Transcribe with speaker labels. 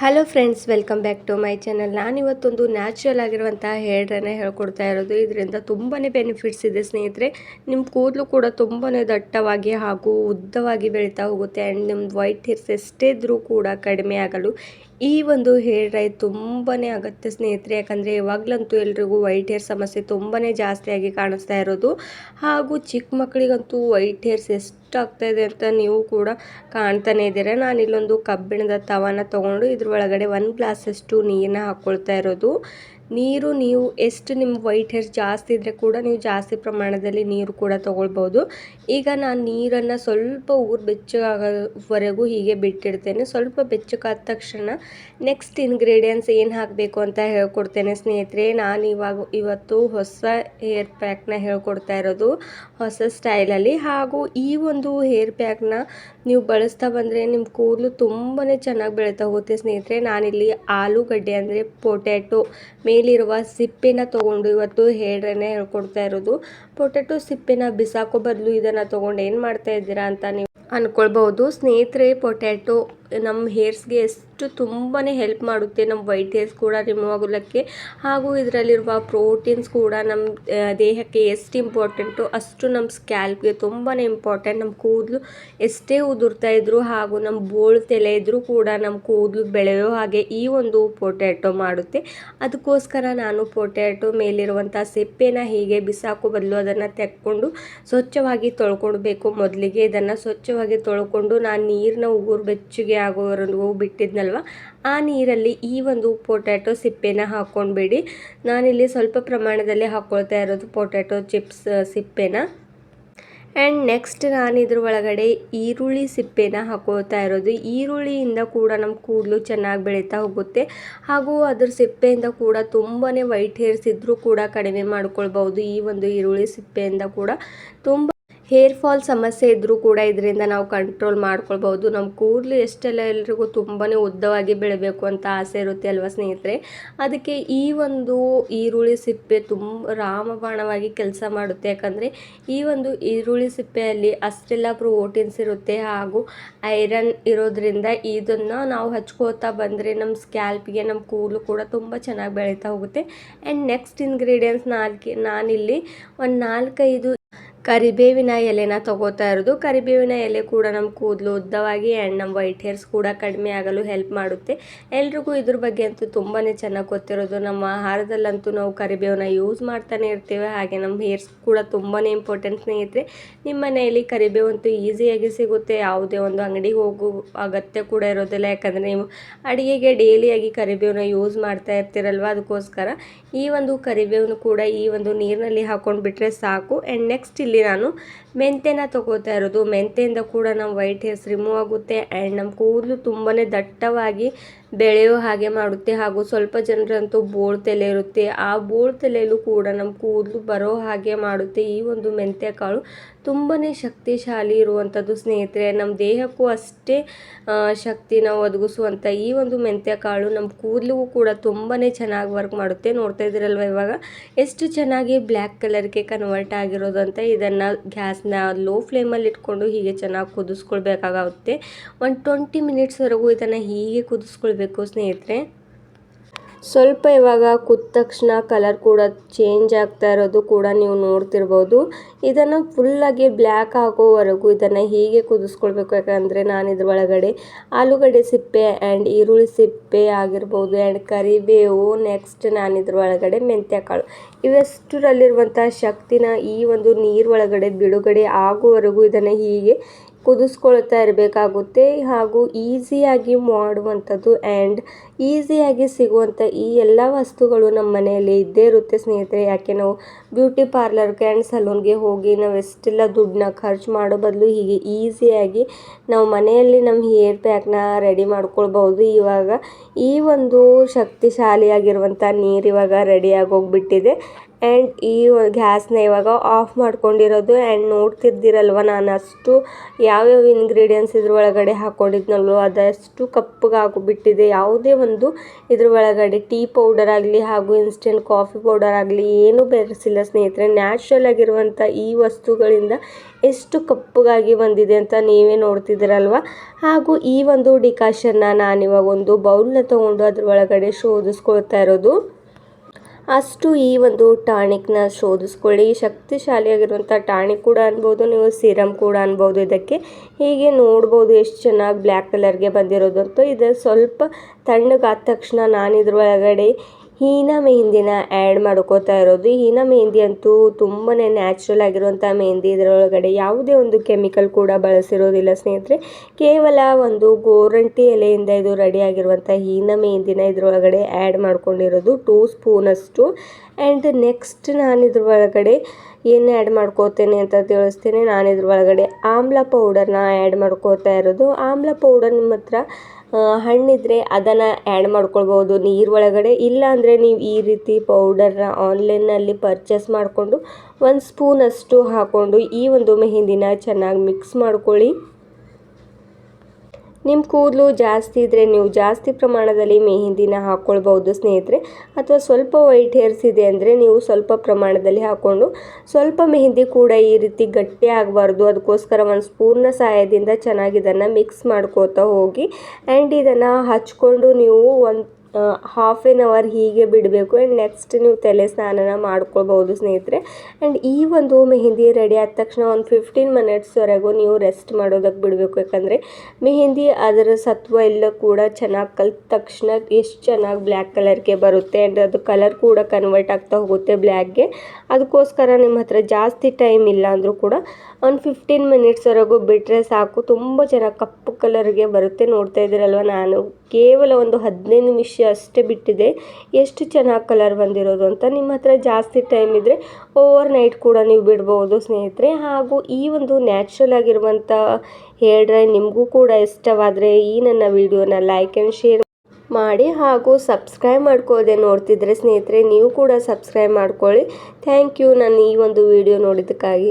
Speaker 1: Hello friends welcome back to my channel ನಾನಿವತ್ತೊಂದು natural ಆಗಿರುವಂಥ ಹೇರ್ಡನ್ನು ಹೇಳ್ಕೊಡ್ತಾ ಇರೋದು. ಇದರಿಂದ ತುಂಬಾ ಬೆನಿಫಿಟ್ಸ್ ಇದೆ ಸ್ನೇಹಿತರೆ. ನಿಮ್ಮ ಕೂದಲು ಕೂಡ ತುಂಬಾ ದಟ್ಟವಾಗಿ ಹಾಗೂ ಉದ್ದವಾಗಿ ಬೆಳೀತಾ ಹೋಗುತ್ತೆ ಆ್ಯಂಡ್ ನಿಮ್ದು ವೈಟ್ ಹೇರ್ಸ್ ಎಷ್ಟೇ ಇದ್ದರೂ ಕೂಡ ಕಡಿಮೆ ಆಗಲು ಈ ಒಂದು ಹೇರ್ ಡ್ರೈ ತುಂಬಾ ಅಗತ್ಯ ಸ್ನೇಹಿತರೆ. ಯಾಕಂದರೆ ಇವಾಗಲಂತೂ ಎಲ್ರಿಗೂ ವೈಟ್ ಹೇರ್ ಸಮಸ್ಯೆ ತುಂಬಾ ಜಾಸ್ತಿಯಾಗಿ ಕಾಣಿಸ್ತಾ ಇರೋದು. ಹಾಗೂ ಚಿಕ್ಕ ಮಕ್ಕಳಿಗಂತೂ ವೈಟ್ ಹೇರ್ಸ್ ಎಷ್ಟು ಆಗ್ತಾ ಇದೆ ಅಂತ ನೀವು ಕೂಡ ಕಾಣ್ತಾನೆ ಇದ್ದೀರ? ನಾನು ಇಲ್ಲೊಂದು ಕಬ್ಬಿಣದ ತವಾನ ತೊಗೊಂಡು ಇದ್ರ ಒಳಗಡೆ ಒಂದು ಗ್ಲಾಸಷ್ಟು ನೀರನ್ನ ಹಾಕ್ಕೊಳ್ತಾ ಇರೋದು. ನೀರು ನೀವು ಎಷ್ಟು ನಿಮ್ಮ ವೈಟ್ ಹೇರ್ ಜಾಸ್ತಿ ಇದ್ದರೆ ಕೂಡ ನೀವು ಜಾಸ್ತಿ ಪ್ರಮಾಣದಲ್ಲಿ ನೀರು ಕೂಡ ತೊಗೊಳ್ಬೋದು. ಈಗ ನಾನು ನೀರನ್ನು ಸ್ವಲ್ಪ ಊರು ಬೆಚ್ಚಗಾಗೋವರೆಗೂ ಹೀಗೆ ಬಿಟ್ಟಿರ್ತೇನೆ ಸ್ವಲ್ಪ ಬೆಚ್ಚಗಾದ ತಕ್ಷಣ ನೆಕ್ಸ್ಟ್ ಇಂಗ್ರೀಡಿಯೆಂಟ್ಸ್ ಏನು ಹಾಕಬೇಕು ಅಂತ ಹೇಳ್ಕೊಡ್ತೇನೆ ಸ್ನೇಹಿತರೆ. ನಾನು ಇವಾಗ ಇವತ್ತು ಹೊಸ ಹೇರ್ ಪ್ಯಾಕ್ನ ಹೇಳ್ಕೊಡ್ತಾ ಇರೋದು ಹೊಸ ಸ್ಟೈಲಲ್ಲಿ ಹಾಗೂ ಈ ಒಂದು ಹೇರ್ ಪ್ಯಾಕ್ನ ನೀವು ಬಳಸ್ತಾ ಬಂದರೆ ನಿಮ್ಮ ಕೂದಲು ತುಂಬಾ ಚೆನ್ನಾಗಿ ಬೆಳೀತಾ ಹೋಗುತ್ತೆ ಸ್ನೇಹಿತರೆ. ನಾನಿಲ್ಲಿ ಆಲೂಗಡ್ಡೆ ಅಂದರೆ ಪೊಟ್ಯಾಟೊ ಮೇಲಿರುವ ಸಿಪ್ಪೆನ ತೊಗೊಂಡು ಇವತ್ತು ಹೇಳೇ ಹೇಳ್ಕೊಡ್ತಾ ಇರೋದು. ಪೊಟ್ಯಾಟೊ ಸಿಪ್ಪೆನ ಬಿಸಾಕೋ ಬದಲು ಇದನ್ನು ತೊಗೊಂಡು ಏನು ಮಾಡ್ತಾ ಇದ್ದೀರಾ ಅಂತ ನೀವು ಅಂದ್ಕೊಳ್ಬಹುದು ಸ್ನೇಹಿತರೆ, ಪೊಟ್ಯಾಟೊ ನಮ್ಮ ಹೇರ್ಸ್ಗೆ ಎಷ್ಟು ತುಂಬಾ ಹೆಲ್ಪ್ ಮಾಡುತ್ತೆ, ನಮ್ಮ ವೈಟ್ ಹೇರ್ಸ್ ಕೂಡ ರಿಮೂವ್ ಆಗೋದಕ್ಕೆ ಹಾಗೂ ಇದರಲ್ಲಿರುವ ಪ್ರೋಟೀನ್ಸ್ ಕೂಡ ನಮ್ಮ ದೇಹಕ್ಕೆ ಎಷ್ಟು ಇಂಪಾರ್ಟೆಂಟು ಅಷ್ಟು ನಮ್ಮ ಸ್ಕ್ಯಾಲ್ಪ್ಗೆ ತುಂಬಾ ಇಂಪಾರ್ಟೆಂಟ್ ನಮ್ಮ ಕೂದಲು ಎಷ್ಟೇ ಉದುರ್ತಾ ಇದ್ದರೂ ಹಾಗೂ ನಮ್ಮ ಬೋಳು ತಲೆ ಇದ್ದರೂ ಕೂಡ ನಮ್ಮ ಕೂದಲು ಬೆಳೆಯೋ ಹಾಗೆ ಈ ಒಂದು ಪೊಟ್ಯಾಟೊ ಮಾಡುತ್ತೆ. ಅದಕ್ಕೋಸ್ಕರ ನಾನು ಪೊಟ್ಯಾಟೊ ಮೇಲಿರುವಂಥ ಸಿಪ್ಪೆನ ಹೀಗೆ ಬಿಸಾಕೋ ಬದಲು ಅದನ್ನು ತೆಕ್ಕೊಂಡು ಸ್ವಚ್ಛವಾಗಿ ತೊಳ್ಕೊಳ್ಬೇಕು. ಮೊದಲಿಗೆ ಇದನ್ನು ಸ್ವಚ್ಛವಾಗಿ ತೊಳ್ಕೊಂಡು ನಾನು ನೀರನ್ನ ಉಗುರು ಬೆಚ್ಚಗೆ ಆಗೋವರೆಗೂ ಬಿಟ್ಟಿದ್ನಲ್ವ? ಆ ನೀರಲ್ಲಿ ಈ ಒಂದು ಪೊಟ್ಯಾಟೊ ಸಿಪ್ಪೆನ ಹಾಕ್ಕೊಂಡ್ಬಿಡಿ ನಾನಿಲ್ಲಿ ಸ್ವಲ್ಪ ಪ್ರಮಾಣದಲ್ಲಿ ಹಾಕ್ಕೊಳ್ತಾ ಇರೋದು ಪೊಟ್ಯಾಟೊ ಚಿಪ್ಸ್ ಸಿಪ್ಪೆನ. ಆ್ಯಂಡ್ ನೆಕ್ಸ್ಟ್ ನಾನು ಇದ್ರ ಒಳಗಡೆ ಈರುಳ್ಳಿ ಸಿಪ್ಪೆನ ಹಾಕೋತಾ ಇರೋದು. ಈರುಳ್ಳಿಯಿಂದ ಕೂಡ ನಮ್ಮ ಕೂದಲು ಚೆನ್ನಾಗಿ ಬೆಳೀತಾ ಹೋಗುತ್ತೆ. ಹಾಗೂ ಅದ್ರ ಸಿಪ್ಪೆಯಿಂದ ಕೂಡ ತುಂಬಾ ವೈಟ್ ಹೇರ್ಸ್ ಇದ್ದರೂ ಕೂಡ ಕಡಿಮೆ ಮಾಡ್ಕೊಳ್ಬೋದು ಈ ಒಂದು ಈರುಳ್ಳಿ ಸಿಪ್ಪೆಯಿಂದ ಕೂಡ. ತುಂಬ ಹೇರ್ ಫಾಲ್ ಸಮಸ್ಯೆ ಇದ್ದರೂ ಕೂಡ ಇದರಿಂದ ನಾವು ಕಂಟ್ರೋಲ್ ಮಾಡ್ಕೊಳ್ಬೋದು ನಮ್ಮ ಕೂದಲು ಎಷ್ಟೆಲ್ಲ ಎಲ್ರಿಗೂ ತುಂಬಾ ಉದ್ದವಾಗಿ ಬೆಳಬೇಕು ಅಂತ ಆಸೆ ಇರುತ್ತೆ ಅಲ್ವಾ ಸ್ನೇಹಿತರೆ? ಅದಕ್ಕೆ ಈ ಒಂದು ಈರುಳ್ಳಿ ಸಿಪ್ಪೆ ತುಂಬ ರಾಮಬಾಣವಾಗಿ ಕೆಲಸ ಮಾಡುತ್ತೆ. ಯಾಕಂದರೆ ಈ ಒಂದು ಈರುಳ್ಳಿ ಸಿಪ್ಪೆಯಲ್ಲಿ ಅಷ್ಟೆಲ್ಲ ಪ್ರೋಟೀನ್ಸ್ ಇರುತ್ತೆ ಹಾಗೂ ಐರನ್ ಇರೋದ್ರಿಂದ ಇದನ್ನು ನಾವು ಹಚ್ಕೋತಾ ಬಂದರೆ ನಮ್ಮ ಸ್ಕ್ಯಾಲ್ಪ್ಗೆ ನಮ್ಮ ಕೂದಲು ಕೂಡ ತುಂಬ ಚೆನ್ನಾಗಿ ಬೆಳೀತಾ ಹೋಗುತ್ತೆ. ಆ್ಯಂಡ್ ನೆಕ್ಸ್ಟ್ ಇಂಗ್ರೀಡಿಯೆಂಟ್ಸ್ ನಾಲ್ಕು ನಾನಿಲ್ಲಿ ಒಂದು ನಾಲ್ಕೈದು ಕರಿಬೇವಿನ ಎಲೆನ ತಗೋತಾ ಇರೋದು. ಕರಿಬೇವಿನ ಎಲೆ ಕೂಡ ನಮ್ಮ ಕೂದಲು ಉದ್ದವಾಗಿ ಆ್ಯಂಡ್ ನಮ್ಮ ವೈಟ್ ಹೇರ್ಸ್ ಕೂಡ ಕಡಿಮೆ ಆಗಲು ಹೆಲ್ಪ್ ಮಾಡುತ್ತೆ. ಎಲ್ರಿಗೂ ಇದ್ರ ಬಗ್ಗೆ ಅಂತೂ ತುಂಬಾ ಚೆನ್ನಾಗಿ ಗೊತ್ತಿರೋದು. ನಮ್ಮ ಆಹಾರದಲ್ಲಂತೂ ನಾವು ಕರಿಬೇವನ್ನ ಯೂಸ್ ಮಾಡ್ತಾನೆ ಇರ್ತೇವೆ. ಹಾಗೆ ನಮ್ಮ ಹೇರ್ಸ್ ಕೂಡ ತುಂಬಾ ಇಂಪಾರ್ಟೆಂಟ್ ಸ್ನೇಹಿತರೆ, ನಿಮ್ಮ ಮನೆಯಲ್ಲಿ ಕರಿಬೇವು ಅಂತೂ ಈಸಿಯಾಗಿ ಸಿಗುತ್ತೆ. ಯಾವುದೇ ಒಂದು ಅಂಗಡಿಗೆ ಹೋಗೋ ಅಗತ್ಯ ಕೂಡ ಇರೋದಿಲ್ಲ. ಯಾಕಂದರೆ ನೀವು ಅಡುಗೆಗೆ ಡೈಲಿಯಾಗಿ ಕರಿಬೇವನ್ನ ಯೂಸ್ ಮಾಡ್ತಾ ಇರ್ತೀರಲ್ವ? ಅದಕ್ಕೋಸ್ಕರ ಈ ಒಂದು ಕರಿಬೇವನ್ನು ಕೂಡ ಈ ಒಂದು ನೀರಿನಲ್ಲಿ ಹಾಕೊಂಡು ಬಿಟ್ಟರೆ ಸಾಕು. ಆ್ಯಂಡ್ ನೆಕ್ಸ್ಟ್ ಇಲ್ಲಿ ನಾನು ಮೆಂತೆನ ತಗೋತಾ ಇರೋದು. ಮೆಂತೆಯಿಂದ ಕೂಡ ನಮ್ಮ ವೈಟ್ ಹೇರ್ಸ್ ರಿಮೂವ್ ಆಗುತ್ತೆ. ಆ್ಯಂಡ್ ನಮ್ಮ ಕೂದಲು ತುಂಬಾ ದಟ್ಟವಾಗಿ ಬೆಳೆಯೋ ಹಾಗೆ ಮಾಡುತ್ತೆ. ಹಾಗೂ ಸ್ವಲ್ಪ ಜನರಂತೂ ಬೋಳ್ ತಲೆ ಇರುತ್ತೆ. ಆ ಬೋಳ್ ತಲೆಯಲ್ಲೂ ಕೂಡ ನಮ್ಮ ಕೂದಲು ಬರೋ ಹಾಗೆ ಮಾಡುತ್ತೆ. ಈ ಒಂದು ಮೆಂತ್ಯ ಕಾಳು ತುಂಬಾ ಶಕ್ತಿಶಾಲಿ ಇರುವಂಥದ್ದು ಸ್ನೇಹಿತರೆ. ನಮ್ಮ ದೇಹಕ್ಕೂ ಅಷ್ಟೇ ಶಕ್ತಿನ ಒದಗಿಸುವಂಥ ಈ ಒಂದು ಮೆಂತ್ಯ ಕಾಳು ನಮ್ಮ ಕೂದಲಿಗೂ ಕೂಡ ತುಂಬಾ ಚೆನ್ನಾಗಿ ವರ್ಕ್ ಮಾಡುತ್ತೆ. ನೋಡ್ತಾ ಇದ್ದೀರಲ್ವ ಇವಾಗ? ಎಷ್ಟು ಚೆನ್ನಾಗಿ ಬ್ಲ್ಯಾಕ್ ಕಲರ್ಗೆ ಕನ್ವರ್ಟ್ ಆಗಿರೋದು ಅಂತ ಇದನ್ನು ಗ್ಯಾಸ್ನ ಲೋ ಫ್ಲೇಮಲ್ಲಿ ಇಟ್ಕೊಂಡು ಹೀಗೆ ಚೆನ್ನಾಗಿ ಕುದಿಸ್ಕೊಳ್ಬೇಕಾಗುತ್ತೆ. ಒಂದು ಟ್ವೆಂಟಿ ಮಿನಿಟ್ಸ್ವರೆಗೂ ಇದನ್ನು ಹೀಗೆ ಕುದಿಸ್ಕೊಳ್ಬೇಕು. ಸ್ನೇಹಿತರೆ. ಸ್ವಲ್ಪ ಇವಾಗ ಕುದ ತಕ್ಷಣ ಕಲರ್ ಕೂಡ ಚೇಂಜ್ ಆಗ್ತಾ ಇರೋದು ಕೂಡ ನೀವು ನೋಡ್ತಿರ್ಬೋದು. ಇದನ್ನು ಫುಲ್ಲಾಗಿ ಬ್ಲ್ಯಾಕ್ ಆಗೋವರೆಗೂ ಇದನ್ನು ಹೀಗೆ ಕುದಿಸ್ಕೊಳ್ಬೇಕು ಯಾಕಂದರೆ ನಾನು ಇದ್ರ ಒಳಗಡೆ ಆಲೂಗಡ್ಡೆ ಸಿಪ್ಪೆ ಆ್ಯಂಡ್ ಈರುಳ್ಳಿ ಸಿಪ್ಪೆ ಆಗಿರ್ಬೋದು ಆ್ಯಂಡ್ ಕರಿಬೇವು ನೆಕ್ಸ್ಟ್ ನಾನು ಇದ್ರ ಒಳಗಡೆ ಮೆಂತ್ಯ ಕಾಳು ಇವೆಷ್ಟರಲ್ಲಿರುವಂಥ ಶಕ್ತಿನ ಈ ಒಂದು ನೀರು ಒಳಗಡೆ ಬಿಡುಗಡೆ ಆಗುವವರೆಗೂ ಇದನ್ನು ಹೀಗೆ ಕುದಿಸ್ಕೊಳ್ತಾ ಇರಬೇಕಾಗುತ್ತೆ ಹಾಗೂ ಈಸಿಯಾಗಿ ಮಾಡುವಂಥದ್ದು ಆ್ಯಂಡ್ ಈಸಿಯಾಗಿ ಸಿಗುವಂಥ ಈ ಎಲ್ಲ ವಸ್ತುಗಳು ನಮ್ಮ ಮನೆಯಲ್ಲಿ ಇದ್ದೇ ಇರುತ್ತೆ ಸ್ನೇಹಿತರೆ. ಯಾಕೆ ನಾವು ಬ್ಯೂಟಿ ಪಾರ್ಲರ್ಗೆ ಆ್ಯಂಡ್ ಸಲೂನ್ಗೆ ಹೋಗಿ ನಾವು ಎಷ್ಟೆಲ್ಲ ದುಡ್ಡನ್ನ ಖರ್ಚು ಮಾಡೋ ಬದಲು ಹೀಗೆ ಈಸಿಯಾಗಿ ನಾವು ಮನೆಯಲ್ಲಿ ನಮ್ಮ ಹೇರ್ ಪ್ಯಾಕ್ನ ರೆಡಿ ಮಾಡ್ಕೊಳ್ಬೋದು. ಇವಾಗ ಈ ಒಂದು ಶಕ್ತಿಶಾಲಿಯಾಗಿರುವಂಥ ನೀರು ಇವಾಗ ರೆಡಿಯಾಗಿ ಹೋಗ್ಬಿಟ್ಟಿದೆ ಆ್ಯಂಡ್ ಈ ಗ್ಯಾಸ್ನ ಇವಾಗ ಆಫ್ ಮಾಡ್ಕೊಂಡಿರೋದು ಆ್ಯಂಡ್ ನೋಡ್ತಿದ್ದೀರಲ್ವ ನಾನು ಅಷ್ಟು ಯಾವ್ಯಾವ ಇಂಗ್ರೀಡಿಯೆಂಟ್ಸ್ ಇದ್ರ ಒಳಗಡೆ ಹಾಕ್ಕೊಂಡಿದ್ನಲ್ವೋ ಅದಷ್ಟು ಕಪ್ಪಗಾಗ್ಬಿಟ್ಟಿದೆ ಯಾವುದೇ ಒಂದು ಇದ್ರ ಒಳಗಡೆ ಟೀ ಪೌಡರ್ ಆಗಲಿ ಹಾಗೂ ಇನ್ಸ್ಟೆಂಟ್ ಕಾಫಿ ಪೌಡರ್ ಆಗಲಿ ಏನೂ ಬೆರೆಸಿಲ್ಲ ಸ್ನೇಹಿತರೆ. ನ್ಯಾಚುರಲ್ ಆಗಿರುವಂಥ ಈ ವಸ್ತುಗಳಿಂದ ಎಷ್ಟು ಕಪ್ಪಗಾಗಿ ಬಂದಿದೆ ಅಂತ ನೀವೇ ನೋಡ್ತಿದ್ದೀರಲ್ವ? ಹಾಗೂ ಈ ಒಂದು ಡಿಕಾಷನ್ನ ನಾನಿವಾಗ ಒಂದು ಬೌಲ್ನ ತೊಗೊಂಡು ಅದ್ರ ಒಳಗಡೆ ಶೋಧಿಸ್ಕೊಳ್ತಾ ಇರೋದು. ಅಷ್ಟು ಈ ಒಂದು ಟಾನಿಕ್ನ ಶೋಧಿಸ್ಕೊಳ್ಳಿ. ಶಕ್ತಿಶಾಲಿಯಾಗಿರುವಂಥ ಟಾನಿಕ್ ಕೂಡ ಅನ್ಬೋದು, ನೀವು ಸಿರಮ್ ಕೂಡ ಅನ್ಬೋದು ಇದಕ್ಕೆ. ಹೀಗೆ ನೋಡ್ಬೋದು ಎಷ್ಟು ಚೆನ್ನಾಗಿ ಬ್ಲ್ಯಾಕ್ ಕಲರ್ಗೆ ಬಂದಿರೋದು ಅಂತ ಇದು ಸ್ವಲ್ಪ ತಣ್ಣಗಾದ ತಕ್ಷಣ ನಾನು ಇದ್ರೊಳಗಡೆ ಹೀನ ಮೆಹಂದಿನ ಆ್ಯಡ್ ಮಾಡ್ಕೋತಾ ಇರೋದು. ಹೀನ ಮೆಹಂದಿ ಅಂತೂ ತುಂಬಾ ನ್ಯಾಚುರಲ್ ಆಗಿರುವಂಥ ಮೆಹಂದಿ ಇದರೊಳಗಡೆ ಯಾವುದೇ ಒಂದು ಕೆಮಿಕಲ್ ಕೂಡ ಬಳಸಿರೋದಿಲ್ಲ ಸ್ನೇಹಿತರೆ. ಕೇವಲ ಒಂದು ಗೋರಂಟಿ ಎಲೆಯಿಂದ ಇದು ರೆಡಿ ಆಗಿರುವಂಥ ಹೀನ ಮೆಹಂದಿನ ಇದರೊಳಗಡೆ ಆ್ಯಡ್ ಮಾಡ್ಕೊಂಡಿರೋದು ಟೂ ಸ್ಪೂನಷ್ಟು ಆ್ಯಂಡ್ ನೆಕ್ಸ್ಟ್ ನಾನು ಇದ್ರ ಒಳಗಡೆ ಏನು ಆ್ಯಡ್ ಮಾಡ್ಕೋತೇನೆ ಅಂತ ತಿಳಿಸ್ತೇನೆ. ನಾನು ಇದ್ರ ಒಳಗಡೆ ಆಮ್ಲ ಪೌಡರ್ನ ಆ್ಯಡ್ ಮಾಡ್ಕೋತಾ ಇರೋದು. ಆಮ್ಲ ಪೌಡರ್ ನಿಮ್ಮ ಹತ್ರ ಹಣ್ಣಿದ್ರೆ ಅದನ್ನು ಆ್ಯಡ್ ಮಾಡ್ಕೊಳ್ಬೋದು ನೀರು ಒಳಗಡೆ ಇಲ್ಲ ಅಂದರೆ ನೀವು ಈ ರೀತಿ ಪೌಡರ್ನ ಆನ್ಲೈನಲ್ಲಿ ಪರ್ಚೇಸ್ ಮಾಡಿಕೊಂಡು ಒಂದು ಸ್ಪೂನಷ್ಟು ಹಾಕ್ಕೊಂಡು ಈ ಒಂದು ಮೆಹೆಂದಿನ ಚೆನ್ನಾಗಿ ಮಿಕ್ಸ್ ಮಾಡ್ಕೊಳ್ಳಿ. ನಿಮ್ಮ ಕೂದಲು ಜಾಸ್ತಿ ಇದ್ದರೆ ನೀವು ಜಾಸ್ತಿ ಪ್ರಮಾಣದಲ್ಲಿ ಮೆಹಂದಿನ ಹಾಕ್ಕೊಳ್ಬೋದು ಸ್ನೇಹಿತರೆ. ಅಥವಾ ಸ್ವಲ್ಪ ವೈಟ್ ಹೇರ್ಸ್ ಇದೆ ಅಂದರೆ ನೀವು ಸ್ವಲ್ಪ ಪ್ರಮಾಣದಲ್ಲಿ ಹಾಕ್ಕೊಂಡು ಸ್ವಲ್ಪ ಮೆಹಂದಿ ಕೂಡ ಈ ರೀತಿ ಗಟ್ಟಿ ಆಗಬಾರ್ದು. ಅದಕ್ಕೋಸ್ಕರ ಒಂದು ಸ್ಪೂರ್ನ ಸಹಾಯದಿಂದ ಚೆನ್ನಾಗಿ ಇದನ್ನು ಮಿಕ್ಸ್ ಮಾಡ್ಕೋತಾ ಹೋಗಿ. ಆ್ಯಂಡ್ ಇದನ್ನು ಹಚ್ಕೊಂಡು ನೀವು ಒಂದು ಹಾಫ್ ಎನ್ ಅವರ್ ಹೀಗೆ ಬಿಡಬೇಕು. ಆ್ಯಂಡ್ ನೆಕ್ಸ್ಟ್ ನೀವು ತಲೆ ಸ್ನಾನನ ಮಾಡ್ಕೊಳ್ಬೋದು ಸ್ನೇಹಿತರೆ. ಆ್ಯಂಡ್ ಈ ಒಂದು ಮೆಹಂದಿ ರೆಡಿ ಆದ ತಕ್ಷಣ ಒಂದು ಫಿಫ್ಟೀನ್ ಮಿನಿಟ್ಸ್ವರೆಗೂ ನೀವು ರೆಸ್ಟ್ ಮಾಡೋದಕ್ಕೆ ಬಿಡಬೇಕು. ಯಾಕಂದರೆ ಮೆಹಂದಿ ಅದರ ಸತ್ವ ಎಲ್ಲ ಕೂಡ ಚೆನ್ನಾಗಿ ಕಲ್ತ ತಕ್ಷಣ ಎಷ್ಟು ಚೆನ್ನಾಗಿ ಬ್ಲ್ಯಾಕ್ ಕಲರ್ಗೆ ಬರುತ್ತೆ. ಆ್ಯಂಡ್ ಅದು ಕಲರ್ ಕೂಡ ಕನ್ವರ್ಟ್ ಆಗ್ತಾ ಹೋಗುತ್ತೆ ಬ್ಲ್ಯಾಕ್ಗೆ ಅದಕ್ಕೋಸ್ಕರ ನಿಮ್ಮ ಹತ್ರ ಜಾಸ್ತಿ ಟೈಮ್ ಇಲ್ಲ ಅಂದರೂ ಕೂಡ ಒಂದು ಫಿಫ್ಟೀನ್ ಮಿನಿಟ್ಸ್ವರೆಗೂ ಬಿಟ್ಟರೆ ಸಾಕು. ತುಂಬ ಚೆನ್ನಾಗಿ ಕಪ್ಪು ಕಲರ್ಗೆ ಬರುತ್ತೆ. ನೋಡ್ತಾ ಇದ್ದೀರಲ್ವ ನಾನು? ಕೇವಲ ಒಂದು ಹದಿನೈದು ನಿಮಿಷ ಅಷ್ಟೇ ಬಿಟ್ಟಿದೆ. ಎಷ್ಟು ಚೆನ್ನಾಗಿ ಕಲರ್ ಬಂದಿರೋದು ಅಂತ ನಿಮ್ಮ ಹತ್ರ ಜಾಸ್ತಿ ಟೈಮ್ ಇದ್ದರೆ ಓವರ್ ನೈಟ್ ಕೂಡ ನೀವು ಬಿಡ್ಬೋದು ಸ್ನೇಹಿತರೆ. ಹಾಗೂ ಈ ಒಂದು ನ್ಯಾಚುರಲ್ ಆಗಿರುವಂಥ ಹೇರ್ ಡ್ರೈ ನಿಮಗೂ ಕೂಡ ಇಷ್ಟವಾದರೆ ಈ ನನ್ನ ವಿಡಿಯೋನ ಲೈಕ್ ಆ್ಯಂಡ್ ಶೇರ್ ಮಾಡಿ ಹಾಗೂ ಸಬ್ಸ್ಕ್ರೈಬ್ ಮಾಡ್ಕೋದೆ ನೋಡ್ತಿದ್ರೆ ಸ್ನೇಹಿತರೆ, ನೀವು ಕೂಡ ಸಬ್ಸ್ಕ್ರೈಬ್ ಮಾಡ್ಕೊಳ್ಳಿ. ಥ್ಯಾಂಕ್ ಯು ನಾನು ಈ ಒಂದು ವಿಡಿಯೋ ನೋಡಿದ್ದಕ್ಕಾಗಿ.